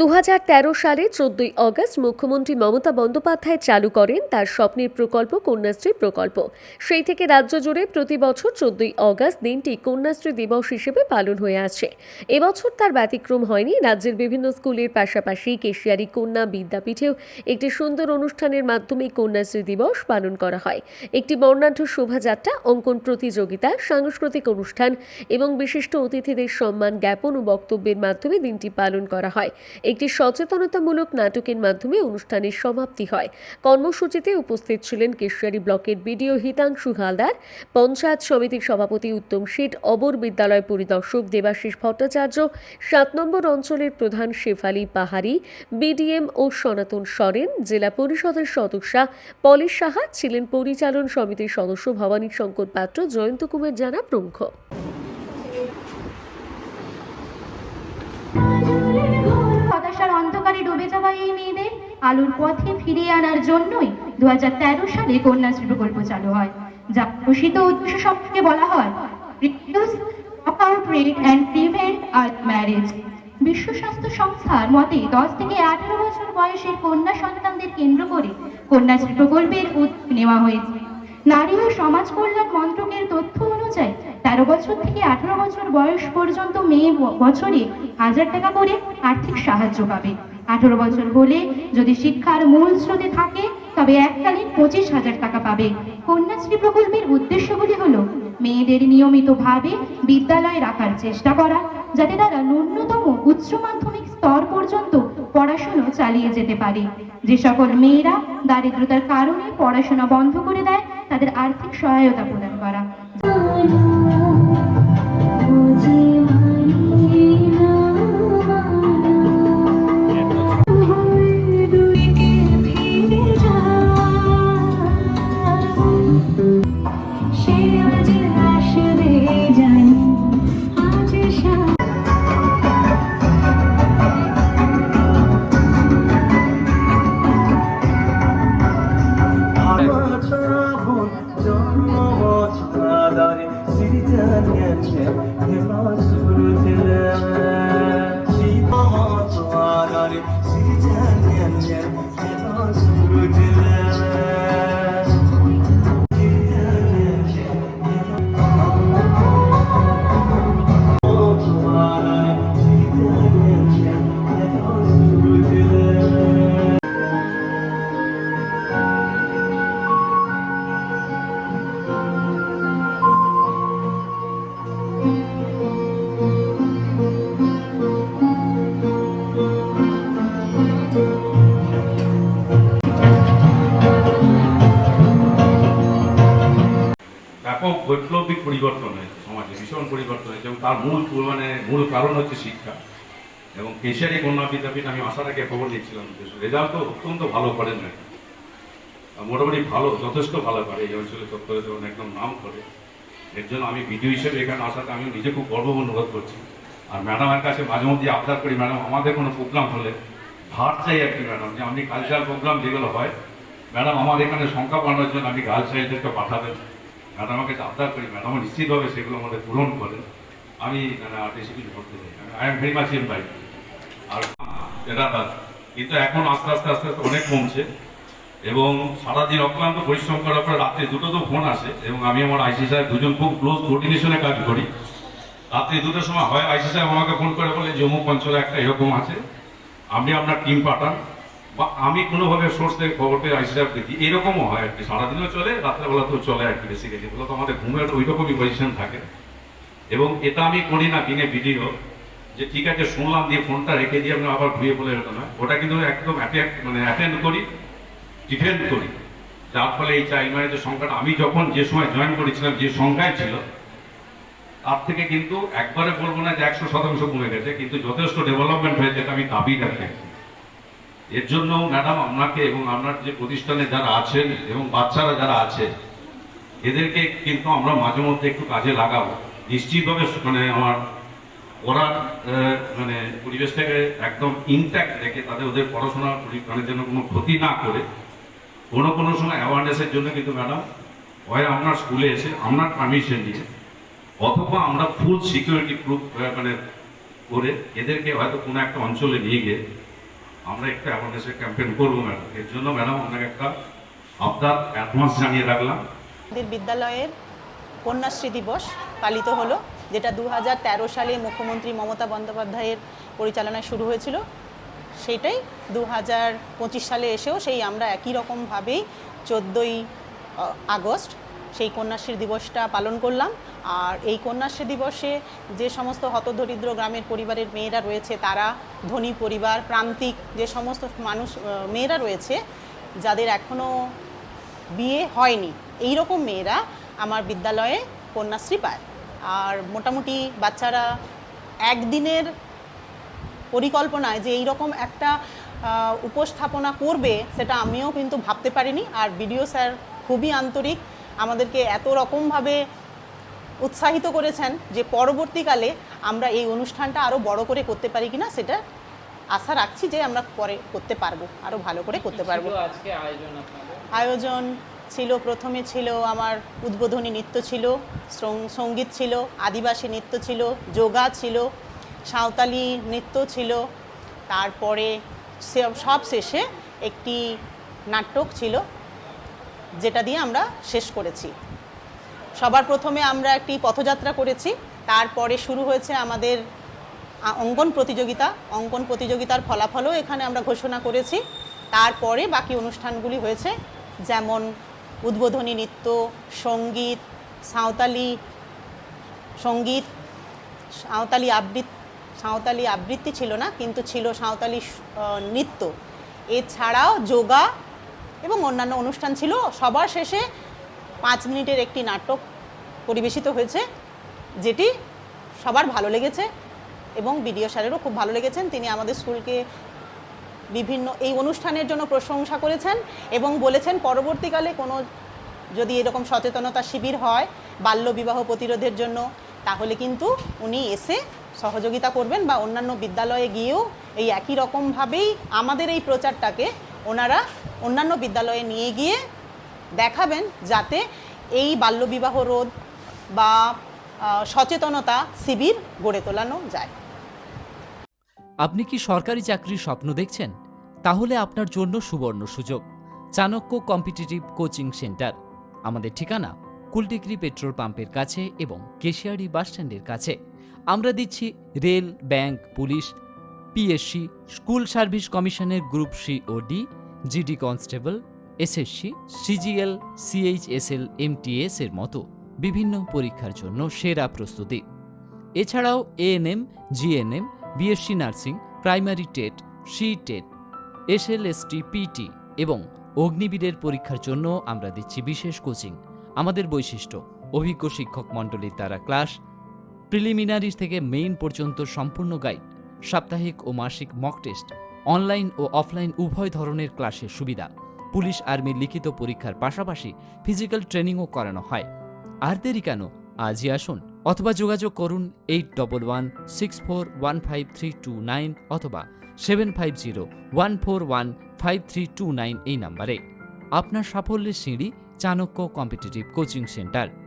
দু হাজার তেরো সালে চোদ্দই অগস্ট মুখ্যমন্ত্রী মমতা বন্দ্যোপাধ্যায় চালু করেন তার স্বপ্নের প্রকল্প কন্যাশ্রী প্রকল্প। সেই থেকে রাজ্য জুড়ে প্রতি বছর চোদ্দই অগস্ট দিনটি কন্যাশ্রী দিবস হিসেবে পালন হয়ে আসছে এবছর তার ব্যতিক্রম হয়নি। রাজ্যের বিভিন্ন স্কুলের পাশাপাশি কেশিয়ারি কন্যা বিদ্যাপীঠেও একটি সুন্দর অনুষ্ঠানের মাধ্যমে কন্যাশ্রী দিবস পালন করা হয়। একটি বর্ণাঢ্য শোভাযাত্রা, অঙ্কন প্রতিযোগিতা, সাংস্কৃতিক অনুষ্ঠান এবং বিশিষ্ট অতিথিদের সম্মান জ্ঞাপন ও বক্তব্যের মাধ্যমে দিনটি পালন করা হয়। একটি সচেতনতামূলক নাটকের মাধ্যমে অনুষ্ঠানের সমাপ্তি হয়। কর্মসূচিতে উপস্থিত ছিলেন কেশিয়ারি ব্লকের বিডিও হিতাংশু হালদার, পঞ্চায়েত সমিতির সভাপতি উত্তম শেঠ, অবর বিদ্যালয় পরিদর্শক দেবাশিস ভট্টাচার্য, সাত নম্বর অঞ্চলের প্রধান শেফালি পাহাড়ি, বিডিএম ও সনাতন সরেন, জেলা পরিষদের সদস্যা পলি সাহা, ছিলেন পরিচালন সমিতির সদস্য ভবানী শঙ্কর পাত্র, জয়ন্ত কুমার জানা প্রমুখ। হতাশার অন্ধকারে ডুবে যাওয়া এই মেয়েদের আলোর পথে ফিরিয়ে আনার জন্যই দু সালে কন্যাশ্রী প্রকল্প চালু হয়, যা ঘোষিত উদ্দেশ্য সম্পর্কে বলা হয় বিশ্ব স্বাস্থ্য সংস্থার মতে দশ থেকে আঠারো বছর বয়সের কন্যা সন্তানদের কেন্দ্র করে কন্যাশ্রী প্রকল্পের উদ্যোগ নেওয়া হয়েছে। নারী ও সমাজ তেরো বছর থেকে আঠারো বছর বয়স পর্যন্ত মেয়ে বছরে হাজার টাকা করে আর্থিক সাহায্য পাবে। আঠারো বছর হলে যদি শিক্ষার মূল স্রোতে থাকে, তবে এককালীন পঁচিশ হাজার টাকা পাবে। কন্যাশ্রী প্রকল্পের উদ্দেশ্যগুলি হলো, মেয়েদের নিয়মিতভাবে বিদ্যালয়ে রাখার চেষ্টা করা, যাতে তারা ন্যূনতম উচ্চ মাধ্যমিক স্তর পর্যন্ত পড়াশুনো চালিয়ে যেতে পারে। যে সকল মেয়েরা দারিদ্রতার কারণে পড়াশোনা বন্ধ করে দেয়, তাদের আর্থিক সহায়তা প্রদান করা। বৈপ্লবিক পরিবর্তন হয়েছে, সমাজে ভীষণ পরিবর্তন হয়েছে এবং তার মূল মানে মূল কারণ হচ্ছে শিক্ষা। এবং কেশিয়ারি কন্যা বিদ্যাপীঠ আমি আসার আগে খবর নিচ্ছিলাম রেজাল্ট তো অত্যন্ত ভালো করেন না মোটামুটি ভালো, যথেষ্ট ভালো করে, এই অঞ্চলে তত্ত্বে একদম নাম করে। এর জন্য আমি ভিডিও হিসেবে এখানে আসাতে আমি নিজে খুব গর্ব অনুভব করছি। আর ম্যাডামের কাছে মাঝে মধ্যে আবদার করি, ম্যাডাম, আমাদের কোনো প্রোগ্রাম হলে ভাত চাই আর কি, ম্যাডাম, যে আপনি কালচারাল প্রোগ্রাম যেগুলো হয়, ম্যাডাম আমার এখানে সংখ্যা বাড়ানোর জন্য আপনি গার্লস চাইল্ডদেরকে পাঠাবেন। ম্যাডাম আমাকে আবদার করি, ম্যাডাম নিশ্চিতভাবে সেগুলো আমাদের পূরণ করেন। আমি মানে বেশি কিছু করতে চাই। I am very much by আর এটা তার, কিন্তু এখন আস্তে আস্তে আস্তে আস্তে অনেক কমছে। এবং সারাদিন অক্লান্ত পরিশ্রম করার পরে রাত্রে দুটো তো ফোন আসে, এবং আমি আমার আইসি সাহেব দুজন খুব ক্লোজ কোর্ডিনেশনে কাজ করি। রাত্রি দুটোর সময় হয় আইসি সাহেব আমাকে ফোন করে বলে অমুক অঞ্চলে একটা এরকম আছে, আপনি আপনার টিম পাঠান। বা আমি কোনোভাবে সোর্স থেকে খবর পেয়ে আইসি সাহেব দেখি, এরকমও হয় আর কি। সারাদিনও চলে, রাত্রেবেলাতেও চলে আর কি বেসিক্যালি এগুলো তো আমাদের ঘুমের ওই রকমই পজিশন থাকে। এবং এটা আমি করি না, বিনে ভিডিও যে ঠিক আছে, শুনলাম দিয়ে ফোনটা রেখে দিয়ে আমরা আবার ঘুরিয়ে বলে এরকম না ওটা কিন্তু একদম মানে অ্যাটেন্ড করি ডিফেন্ড করি। যার ফলে এই চাইল্ড ম্যারেজের সংখ্যাটা, আমি যখন যে সময় জয়েন করেছিলাম, যে সংখ্যায় ছিল, তার থেকে কিন্তু একবারে বলব না যে একশো শতাংশ কমে গেছে, কিন্তু যথেষ্ট ডেভেলপমেন্ট হয়েছে এটা আমি দাবি রাখি। এর জন্য ম্যাডাম আপনাকে এবং আপনার যে প্রতিষ্ঠানে যারা আছেন এবং বাচ্চারা যারা আছে এদেরকে কিন্তু আমরা মাঝে মধ্যে একটু কাজে লাগাবো। নিশ্চিতভাবে মানে আমার ওরা আহ, মানে পরিবেশটাকে একদম ইনট্যাক্ট রেখে তাদের ওদের পড়াশোনা মানে যেন কোনো ক্ষতি না করে কোনো কোনো সময় অ্যাওয়ারনেসের জন্য কিন্তু ম্যাডাম হয় আপনার স্কুলে এসে আপনার পারমিশন নিয়ে অথবা আমরা ফুল সিকিউরিটি প্রুফ মানে করে এদেরকে হয়তো কোনো একটা অঞ্চলে নিয়ে গিয়ে আমরা একটা অ্যাওয়ারনেসের ক্যাম্পেইন করব ম্যাডাম এর জন্য ম্যাডাম আপনাকে একটা আবদার অ্যাডভান্স জানিয়ে রাখলাম। আমাদের বিদ্যালয়ের কন্যাশ্রী দিবস পালিত হলো, যেটা দু হাজার তেরো সালে মুখ্যমন্ত্রী মমতা বন্দ্যোপাধ্যায়ের পরিচালনায় শুরু হয়েছিল। সেইটাই দু সালে এসেও সেই আমরা একই রকমভাবেই চোদ্দোই আগস্ট সেই কন্যাশ্রী দিবসটা পালন করলাম। আর এই কন্যাশ্রী দিবসে যে সমস্ত হতদরিদ্র গ্রামের পরিবারের মেয়েরা রয়েছে, তারা, ধনী পরিবার, প্রান্তিক যে সমস্ত মানুষ মেয়েরা রয়েছে, যাদের এখনও বিয়ে হয়নি এই রকম মেয়েরা আমার বিদ্যালয়ে কন্যাশ্রী পায়। আর মোটামুটি বাচ্চারা একদিনের পরিকল্পনায় যে এই রকম একটা উপস্থাপনা করবে, সেটা আমিও কিন্তু ভাবতে পারিনি। আর বিডিও স্যার খুবই আন্তরিক আমাদেরকে এত রকমভাবে উৎসাহিত করেছেন যে পরবর্তীকালে আমরা এই অনুষ্ঠানটা আরও বড় করে করতে পারি কিনা সেটা আশা রাখছি যে আমরা পরে করতে পারব আরও ভালো করে করতে পারব। আজকে আয়োজন আয়োজন ছিল প্রথমে ছিল আমার উদ্বোধনী নৃত্য ছিল সংগীত ছিল আদিবাসী নৃত্য ছিল যোগা ছিল সাঁওতালি নৃত্য ছিল তারপরে সব শেষে একটি নাটক ছিল যেটা দিয়ে আমরা শেষ করেছি। সবার প্রথমে আমরা একটি পথযাত্রা করেছি। তারপরে শুরু হয়েছে আমাদের অঙ্কন প্রতিযোগিতা। অঙ্কন প্রতিযোগিতার ফলাফলও এখানে আমরা ঘোষণা করেছি। তারপরে বাকি অনুষ্ঠানগুলি হয়েছে, যেমন উদ্বোধনী নৃত্য, সংগীত, সাঁওতালি সংগীত, সাঁওতালি আবৃত্তি সাঁওতালি আবৃত্তি ছিল না, কিন্তু ছিল সাঁওতালি নৃত্য। এছাড়াও যোগা এবং অন্যান্য অনুষ্ঠান ছিল। সবার শেষে পাঁচ মিনিটের একটি নাটক পরিবেশিত হয়েছে, যেটি সবার ভালো লেগেছে এবং বিডিও স্যারেরও খুব ভালো লেগেছেন। তিনি আমাদের স্কুলকে বিভিন্ন এই অনুষ্ঠানের জন্য প্রশংসা করেছেন এবং বলেছেন, পরবর্তীকালে কোনো যদি এরকম সচেতনতা শিবির হয় বাল্যবিবাহ প্রতিরোধের জন্য, তাহলে কিন্তু উনি এসে সহযোগিতা করবেন বা অন্যান্য বিদ্যালয়ে গিয়েও এই একই রকমভাবেই আমাদের এই প্রচারটাকে ওনারা অন্যান্য বিদ্যালয়ে নিয়ে গিয়ে দেখাবেন যাতে এই বাল্যবিবাহ রোধ বা সচেতনতা শিবির গড়ে তোলানো যায়। আপনি কি সরকারি চাকরির স্বপ্ন দেখছেন? তাহলে আপনার জন্য সুবর্ণ সুযোগ। Chanakya competitive coaching centre. আমাদের ঠিকানা কুলটিকরি পেট্রোল পাম্পের কাছে এবং কেশিয়ারি বাসস্ট্যান্ডের কাছে। আমরা দিচ্ছি rail, bank, police, PSC, school service কমিশনের গ্রুপ সি ও D GD constable, SSC, CGL, CHSL, MTS এর মতো বিভিন্ন পরীক্ষার জন্য সেরা প্রস্তুতি। এছাড়াও ANM, GNM, BSc nursing, primary TET, C TET, SLST, PT এবং অগ্নিবীরের পরীক্ষার জন্য আমরা দিচ্ছি বিশেষ কোচিং। আমাদের বৈশিষ্ট্য, অভিজ্ঞ শিক্ষক মণ্ডলীর দ্বারা ক্লাস প্রিলিমিনারি থেকে মেইন পর্যন্ত সম্পূর্ণ গাইড, সাপ্তাহিক ও মাসিক মক টেস্ট অনলাইন ও অফলাইন উভয় ধরনের ক্লাসের সুবিধা। পুলিশ আর্মির লিখিত পরীক্ষার পাশাপাশি ফিজিক্যাল ট্রেনিংও করানো হয়। আর দেরি কেন? আজই আসুন অথবা যোগাযোগ করুন eight double one six four one five three two nine অথবা seven five zero one four one five three two nine এই নাম্বারে। আপনার সাফল্যের সিঁড়ি চাণক্য কম্পিটিটিভ কোচিং সেন্টার।